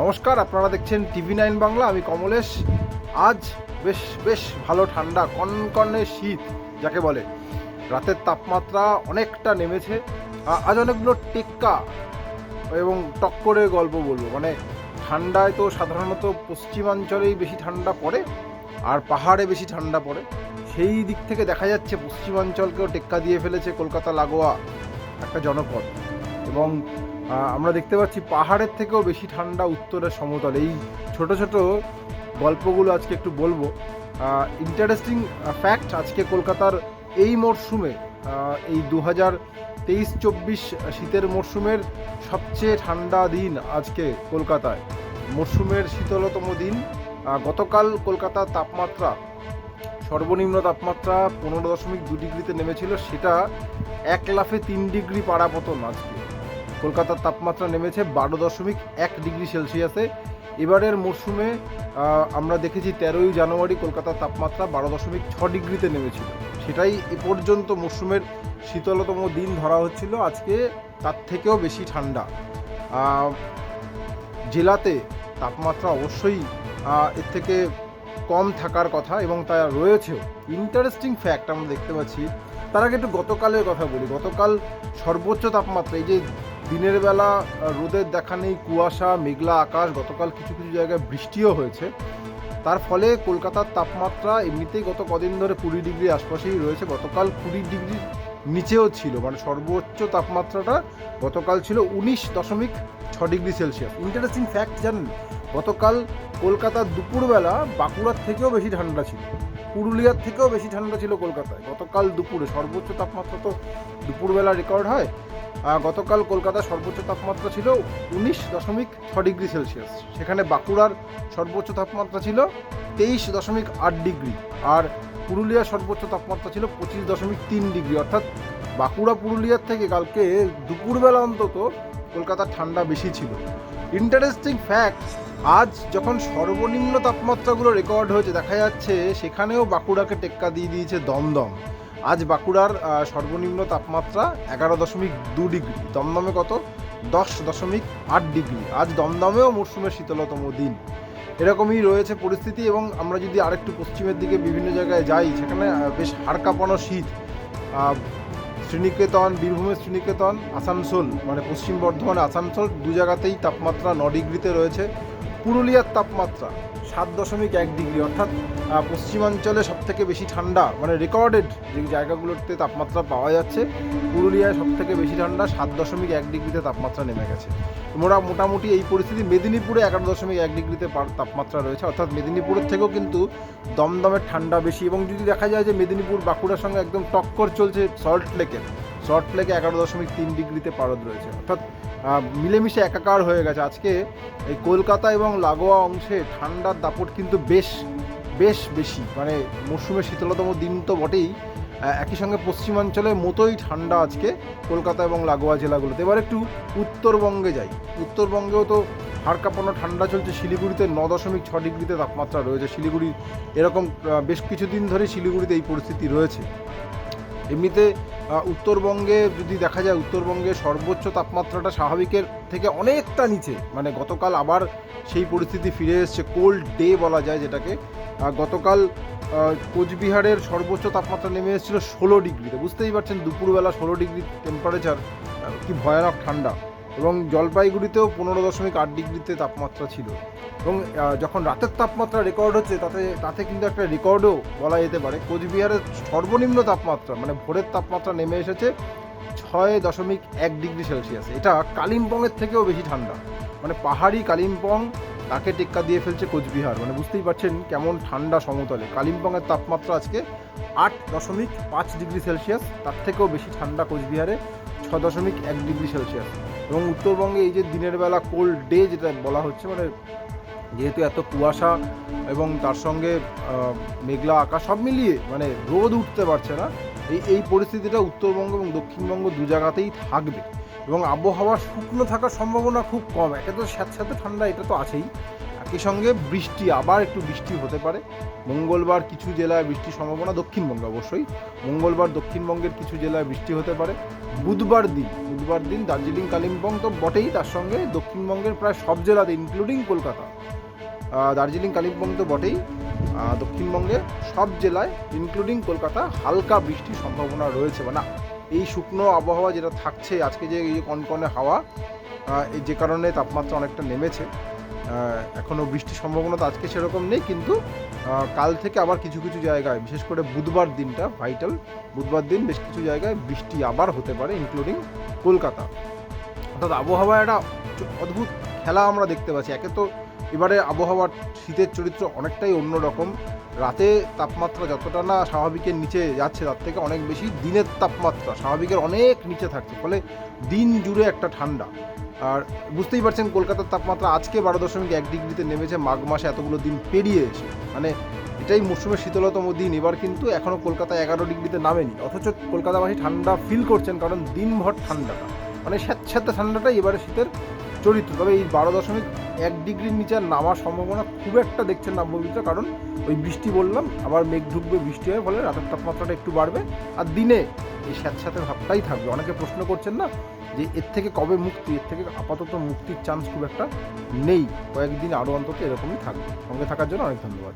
নমস্কার, আপনারা দেখছেন টিভি নাইন বাংলা, আমি কমলেশ। আজ বেশ বেশ ভালো ঠান্ডা, কনকনে শীত, যাকে বলে। রাতের তাপমাত্রা অনেকটা নেমেছে। আজ অনেকগুলো টেক্কা এবং টক্করের গল্প বলব। মানে ঠান্ডায় তো সাধারণত পশ্চিমাঞ্চলেই বেশি ঠান্ডা পড়ে, আর পাহাড়ে বেশি ঠান্ডা পড়ে। সেই দিক থেকে দেখা যাচ্ছে পশ্চিমাঞ্চলকেও টেক্কা দিয়ে ফেলেছে কলকাতা লাগোয়া একটা জনপদ। এবং আমরা দেখতে পাচ্ছি পাহাড়ের থেকেও বেশি ঠান্ডা উত্তরের সমতল। এই ছোট ছোট গল্পগুলো আজকে একটু বলব। ইন্টারেস্টিং ফ্যাক্ট আজকে কলকাতার এই মরশুমে এই দু হাজার তেইশ চব্বিশ শীতের মরশুমের সবচেয়ে ঠান্ডা দিন আজকে কলকাতায়। মরশুমের শীতলতম দিন গতকাল কলকাতার তাপমাত্রা, সর্বনিম্ন তাপমাত্রা পনেরো দশমিক দু ডিগ্রিতে নেমেছিল, সেটা এক লাফে তিন ডিগ্রি পাড়াপতন আজকে। কলকাতার তাপমাত্রা নেমেছে বারো দশমিক এক ডিগ্রি সেলসিয়াসে। এবারের মরশুমে আমরা দেখেছি তেরোই জানুয়ারি কলকাতার তাপমাত্রা বারো দশমিক ছ ডিগ্রিতে নেমেছিল। সেটাই এ পর্যন্ত মরশুমের শীতলতম দিন ধরা হচ্ছিল। আজকে তার থেকেও বেশি ঠান্ডা। জেলাতে তাপমাত্রা অবশ্যই এর থেকে কম থাকার কথা এবং তা রয়েছেও। ইন্টারেস্টিং ফ্যাক্ট আমরা দেখতে পাচ্ছি। তার আগে একটু গতকালের কথা বলি। গতকাল সর্বোচ্চ তাপমাত্রা, এই যে দিনের বেলা রোদের দেখা নেই, কুয়াশা, মেঘলা আকাশ, গতকাল কিছু কিছু জায়গায় বৃষ্টিও হয়েছে। তার ফলে কলকাতার তাপমাত্রা এমনিতেই গত কদিন ধরে কুড়ি ডিগ্রি আশপাশেই রয়েছে, গতকাল কুড়ি ডিগ্রির নিচেও ছিল মানে সর্বোচ্চ তাপমাত্রাটা গতকাল ছিল উনিশ দশমিক ছ ডিগ্রি সেলসিয়াস। ইন্টারেস্টিং ফ্যাক্ট জানেন? গতকাল কলকাতার দুপুরবেলা বাঁকুড়ার থেকেও বেশি ঠান্ডা ছিল, পুরুলিয়ার থেকেও বেশি ঠান্ডা ছিল কলকাতায়। গতকাল দুপুরে সর্বোচ্চ তাপমাত্রা তো দুপুরবেলা রেকর্ড হয় গতকাল কলকাতার সর্বোচ্চ তাপমাত্রা ছিল উনিশ দশমিক ছ ডিগ্রি সেলসিয়াস। সেখানে বাঁকুড়ার সর্বোচ্চ তাপমাত্রা ছিল তেইশ দশমিক আট ডিগ্রি আর পুরুলিয়ার সর্বোচ্চ তাপমাত্রা ছিল পঁচিশ দশমিক তিন ডিগ্রি। অর্থাৎ বাঁকুড়া পুরুলিয়ার থেকে কালকে দুপুরবেলা অন্তত কলকাতার ঠান্ডা বেশি ছিল। ইন্টারেস্টিং ফ্যাক্ট আজ যখন সর্বনিম্ন তাপমাত্রাগুলো রেকর্ড হয়েছে, দেখা যাচ্ছে সেখানেও বাঁকুড়াকে টেক্কা দিয়ে দিয়েছে দমদম। আজ বাঁকুড়ার সর্বনিম্ন তাপমাত্রা এগারো দশমিক দু ডিগ্রি। দমদমে কত? দশ দশমিক আট ডিগ্রি। আজ দমদমেও মরশুমের শীতলতম দিন। এরকমই রয়েছে পরিস্থিতি এবং আমরা যদি আরেকটু পশ্চিমের দিকে বিভিন্ন জায়গায় যাই, সেখানে বেশ হাড় কাঁপানো শীত শ্রীনিকেতন, বীরভূমের শ্রীনিকেতন, আসানসোল মানে পশ্চিম বর্ধমান আসানসোল, দু জায়গাতেই তাপমাত্রা ন ডিগ্রিতে রয়েছে। পুরুলিয়ার তাপমাত্রা সাত দশমিক এক ডিগ্রি, অর্থাৎ পশ্চিমাঞ্চলে সব থেকে বেশি ঠান্ডা মানে রেকর্ডেড যে জায়গাগুলোতে তাপমাত্রা পাওয়া যাচ্ছে, পুরুলিয়ায় সব থেকে বেশি ঠান্ডা সাত দশমিক এক ডিগ্রিতে তাপমাত্রা নেমে গেছে। মোটা মোটামুটি এই পরিস্থিতি মেদিনীপুরে এগারো দশমিক এক ডিগ্রিতে তাপমাত্রা রয়েছে, অর্থাৎ মেদিনীপুরের থেকেও কিন্তু দমদমের ঠান্ডা বেশি। এবং যদি দেখা যায় যে মেদিনীপুর বাঁকুড়ার সঙ্গে একদম টক্কর চলছে সল্ট লেকের, সল্ট লেকে এগারো দশমিক তিন ডিগ্রিতে পারদ রয়েছে, অর্থাৎ মিলেমিশে একাকার হয়ে গেছে। আজকে এই কলকাতা এবং লাগোয়া অংশে ঠান্ডার দাপট কিন্তু বেশ বেশ বেশি। মানে মরশুমের শীতলতম দিন তো বটেই। একই সঙ্গে পশ্চিমাঞ্চলের মতোই ঠান্ডা আজকে কলকাতা এবং লাগোয়া জেলাগুলোতে। এবার একটু উত্তরবঙ্গে যাই। উত্তরবঙ্গেও তো হাড় কাঁপানো ঠান্ডা চলছে। শিলিগুড়িতে ন দশমিক ছ ডিগ্রিতে তাপমাত্রা রয়েছে। শিলিগুড়ি এরকম বেশ কিছুদিন ধরে শিলিগুড়িতে এই পরিস্থিতি রয়েছে। এমনিতে উত্তরবঙ্গে যদি দেখা যায়, উত্তরবঙ্গে সর্বোচ্চ তাপমাত্রাটা স্বাভাবিকের থেকে অনেকটা নিচে। মানে গতকাল আবার সেই পরিস্থিতি ফিরে এসছে কোল্ড ডে বলা যায় যেটাকে। গতকাল কোচবিহারের সর্বোচ্চ তাপমাত্রা নেমে এসেছিল ষোলো ডিগ্রিতে। বুঝতেই পারছেন, দুপুরবেলা ষোলো ডিগ্রি টেম্পারেচার কি ভয়ানক ঠান্ডা। এবং জলপাইগুড়িতেও পনেরো দশমিক আট ডিগ্রিতে তাপমাত্রা ছিল। এবং যখন রাতের তাপমাত্রা রেকর্ড হচ্ছে, তাতে তাতে কিন্তু একটা রেকর্ডও বলা যেতে পারে। কোচবিহারের সর্বনিম্ন তাপমাত্রা মানে ভোরের তাপমাত্রা নেমে এসেছে ছয় দশমিক এক ডিগ্রি সেলসিয়াস। এটা কালিম্পংয়ের থেকেও বেশি ঠান্ডা। মানে পাহাড়ি কালিম্পং তাকে টেক্কা দিয়ে ফেলছে কোচবিহার। মানে বুঝতেই পারছেন কেমন ঠান্ডা সমতলে। কালিম্পংয়ের তাপমাত্রা আজকে আট দশমিক পাঁচ ডিগ্রি সেলসিয়াস। তার থেকেও বেশি ঠান্ডা কোচবিহারে ছ দশমিক এক ডিগ্রি সেলসিয়াস। এবং উত্তরবঙ্গে এই যে দিনের বেলা কোল্ড ডে যেটা বলা হচ্ছে মানে যেহেতু এত কুয়াশা এবং তার সঙ্গে মেঘলা আকাশ, সব মিলিয়ে মানে রোদ উঠতে পারছে না, এই এই পরিস্থিতিটা উত্তরবঙ্গ এবং দক্ষিণবঙ্গ দু জায়গাতেই থাকবে। এবং আবহাওয়া শুকনো থাকার সম্ভাবনা খুব কম, একে তো স্যাঁতস্যাঁতে ঠান্ডা, এটা তো আছেই। একই সঙ্গে বৃষ্টি, আবার একটু বৃষ্টি হতে পারে। মঙ্গলবার কিছু জেলায় বৃষ্টির সম্ভাবনা দক্ষিণবঙ্গে অবশ্যই। মঙ্গলবার দক্ষিণবঙ্গের কিছু জেলায় বৃষ্টি হতে পারে। বুধবার দিন বুধবার দিন দার্জিলিং কালিম্পং তো বটেই তার সঙ্গে। দক্ষিণবঙ্গের প্রায় সব জেলাতে ইনক্লুডিং কলকাতা দার্জিলিং কালিম্পং তো বটেই। আহ, দক্ষিণবঙ্গের সব জেলায় ইনক্লুডিং কলকাতা হালকা বৃষ্টির সম্ভাবনা রয়েছে। মানে এই শুকনো আবহাওয়া যেটা থাকছে আজকে যে কনকনে হাওয়া যে কারণে তাপমাত্রা অনেকটা নেমেছে। আহ, এখনও বৃষ্টির সম্ভাবনা তো আজকে সেরকম নেই কিন্তু কাল থেকে আবার কিছু কিছু জায়গায় বিশেষ করে বুধবার দিনটা ভাইটাল বুধবার দিন বেশ কিছু জায়গায় বৃষ্টি আবার হতে পারে ইনক্লুডিং কলকাতা। অর্থাৎ আবহাওয়া একটা অদ্ভুত খেলা আমরা দেখতে পাচ্ছি। একে তো এবারে আবহাওয়ার শীতের চরিত্র অনেকটাই অন্যরকম। রাতে তাপমাত্রা যতটা না স্বাভাবিকের নিচে যাচ্ছে তার থেকে অনেক বেশি দিনের তাপমাত্রা স্বাভাবিকের অনেক নিচে থাকছে। ফলে দিন জুড়ে একটা ঠান্ডা। আর বুঝতেই পারছেন, কলকাতার তাপমাত্রা আজকে বারো দশমিক এক ডিগ্রিতে নেমেছে, মাঘ মাসে এতগুলো দিন পেরিয়ে এসে মানে এটাই মরশুমের শীতলতম দিন। এবার কিন্তু এখনও কলকাতা এগারো ডিগ্রিতে নামেনি। অথচ কলকাতাবাসী ঠান্ডা ফিল করছেন, কারণ দিনভর ঠান্ডাটা। মানে স্যাঁতস্যাঁতে ঠান্ডাটাই এবারে শীতের চরিত্র। তবে এই বারো দশমিক এক ডিগ্রির নিচে নামার সম্ভাবনা খুব একটা দেখছেন না নবমিত্র কারণ ওই বৃষ্টি বললাম, আবার মেঘ ঢুকবে, বৃষ্টি হয় ফলে রাতের তাপমাত্রাটা একটু বাড়বে। আর দিনে এই স্যাঁতস্যাঁতে ভাবটাই থাকবে। অনেকে প্রশ্ন করছেন না যে এর থেকে কবে মুক্তি, এর থেকে আপাতত মুক্তির চান্স খুব একটা নেই। কয়েকদিন আরও অন্তত এরকমই থাকবে। সঙ্গে থাকার জন্য অনেক ধন্যবাদ।